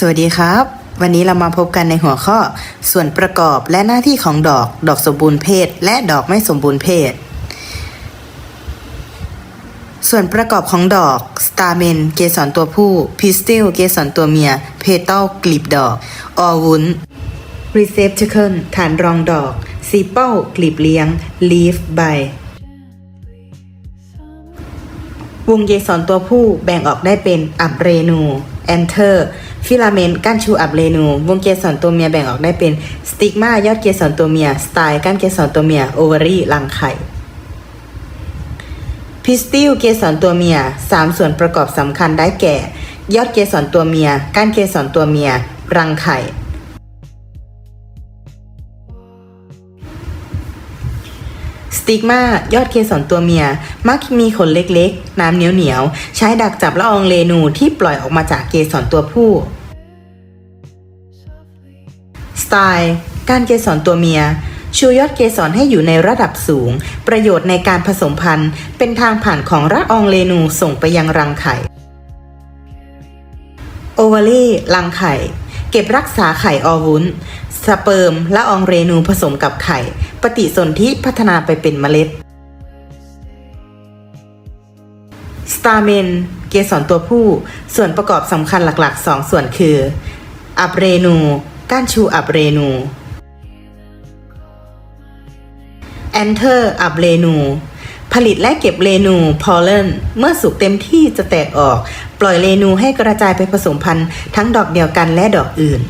สวัสดีครับ วันนี้เรามาพบกันในหัวข้อ ส่วนประกอบและหน้าที่ของดอก ดอกสมบูรณ์เพศ และดอกไม่สมบูรณ์เพศ ส่วนประกอบของดอกสตาเมนเกสรตัวผู้พิสติลเกสรตัวเมีย เพตลกลีบดอก ออวุ้น receptacle ฐานรองดอก sepal กลีบเลี้ยง leaf ใบวงเกสรตัวผู้แบ่งออกได้เป็นอับเรนูแอนเทอร์ ฟิลาเมนต์ก้านชูอับเรนู วงเกสรตัวเมียแบ่งออกได้เป็นสติกมายอดเกสรตัวเมีย สไตล์ก้านเกสรตัวเมีย โอเวอรี่รังไข่พิสติลเกสรตัวเมียสามส่วนประกอบสำคัญได้แก่ ยอดเกสรตัวเมีย ก้านเกสรตัวเมีย รังไข่ สติกมายอดเกสรตัวเมีย มักมีขนเล็กๆ น้ำเหนียวๆ ใช้ดักจับละอองเรนูที่ปล่อยออกมาจากเกสรตัวผู้ สไตล์ การเกสรตัวเมีย ชูยอดเกสรให้อยู่ในระดับสูง ประโยชน์ในการผสมพันธุ์ เป็นทางผ่านของละอองเรนูส่งไปยังรังไข่ โอเวาลีรังไข่ เก็บรักษาไข่ออวุ้น สเปิร์มและอองเรนูผสมกับไข่ ปฏิสนธิพัฒนาไปเป็นเมล็ด สตาเมน เกสรตัวผู้ ส่วนประกอบสำคัญหลักๆ 2ส่วนคือ อับเรนู ก้านชูอับเรนูแอนเทอร์อับเรนู ผลิตและเก็บเรนูพอลเลนเมื่อสุกเต็มที่จะแตกออก ปล่อยเรนูให้กระจายไปผสมพันธุ์ทั้งดอกเดียวกันและดอกอื่น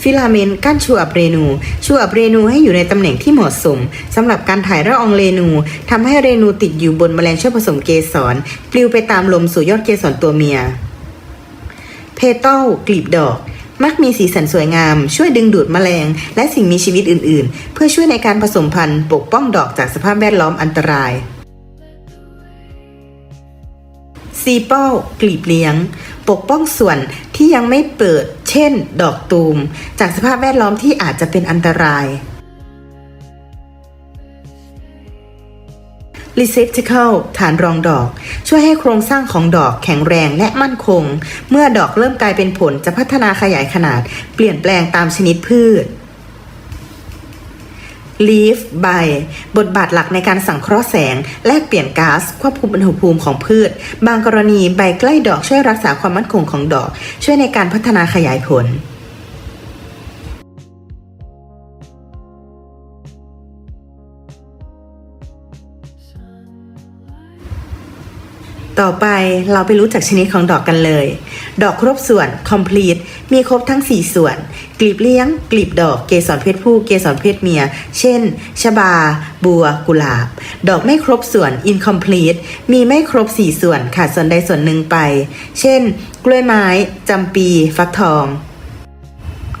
ฟิลาเมนต์กั้นชูอับเรนูชูอับเรนูให้อยู่ในตำแหน่งที่เหมาะสมสำหรับการถ่ายละอองเรนูทำให้เรนูติดอยู่บนแมลงเช่วยผสมเกสรปลิวไปตามลมสู่ยอดเกสรตัวเมีย เพตลกลีบดอก มักมีสีสันสวยงาม ช่วยดึงดูดแมลง และสิ่งมีชีวิตอื่น ๆ เพื่อช่วยในการผสมพันธุ์ปกป้องดอกจากสภาพแวดล้อมอันตรายซีเปิลกลีบเลี้ยง ปกป้องส่วนที่ยังไม่เปิด เช่น ดอกตูม จากสภาพแวดล้อมที่อาจจะเป็นอันตราย receptacle ฐานรองดอก ช่วยให้โครงสร้างของดอกแข็งแรงและมั่นคง เมื่อดอกเริ่มกลายเป็นผลจะพัฒนาขยายขนาด เปลี่ยนแปลงตามชนิดพืช leaf ใบบทบาทหลักในการสังเคราะห์แสง แลกเปลี่ยนก๊าซควบคุมอุณหภูมิของพืช บางกรณีใบใกล้ดอกช่วยรักษาความมั่นคงของดอก ช่วยในการพัฒนาขยายผล ต่อไปเราไปรู้จักชนิดของดอกกันเลย ดอกครบส่วน complete มีครบทั้ง 4 ส่วน กลีบเลี้ยง กลีบดอก เกสรเพศผู้ เกสรเพศเมีย เช่น ชบา บัว กุหลาบ ดอกไม่ครบส่วน incomplete มีไม่ครบ 4 ส่วนขาดส่วนใดส่วนหนึ่งไป เช่น กล้วยไม้ จำปี ฟักทอง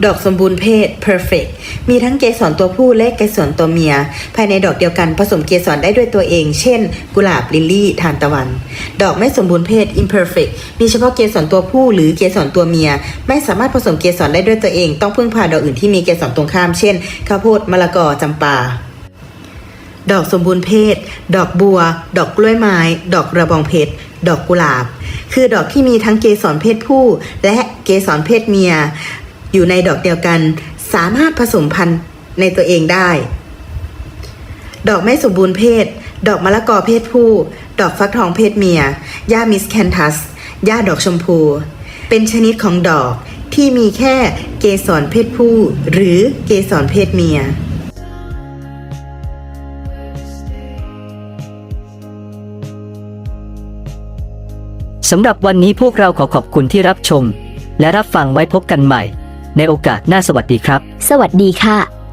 ดอกสมบูรณ์เพศ perfect มีทั้งเกสรตัวผู้และเกสรตัวเมีย ภายในดอกเดียวกันผสมเกสรได้ด้วยตัวเอง เช่น กุหลาบลิลลี่ทานตะวัน ดอกไม่สมบูรณ์เพศ imperfect มีเฉพาะเกสรตัวผู้หรือเกสรตัวเมีย ไม่สามารถผสมเกสรได้ด้วยตัวเอง ต้องพึ่งพาดอกอื่นที่มีเกสรตรงข้าม เช่น ข้าวโพดมะละกอจำปาดอกสมบูรณ์เพศ ดอกบัว ดอกกล้วยไม้ ดอกระบองเพชร ดอกกุหลาบ คือดอกที่มีทั้งเกสรเพศผู้ และเกสรเพศเมีย อยู่ในดอกเดียวกัน สามารถผสมพันธุ์ในตัวเองได้ ดอกไม่สมบูรณ์เพศ ดอกมะละกอเพศผู้ ดอกฟักทองเพศเมียหญ้ามิสแคนทัสหญ้าดอกชมพู เป็นชนิดของดอกที่มีแค่เกสรเพศผู้ หรือเกสรเพศเมียสำหรับวันนี้พวกเราขอขอบคุณที่รับชม และรับฟังไว้พบกันใหม่ ในโอกาสหน้าสวัสดีครับ สวัสดีค่ะ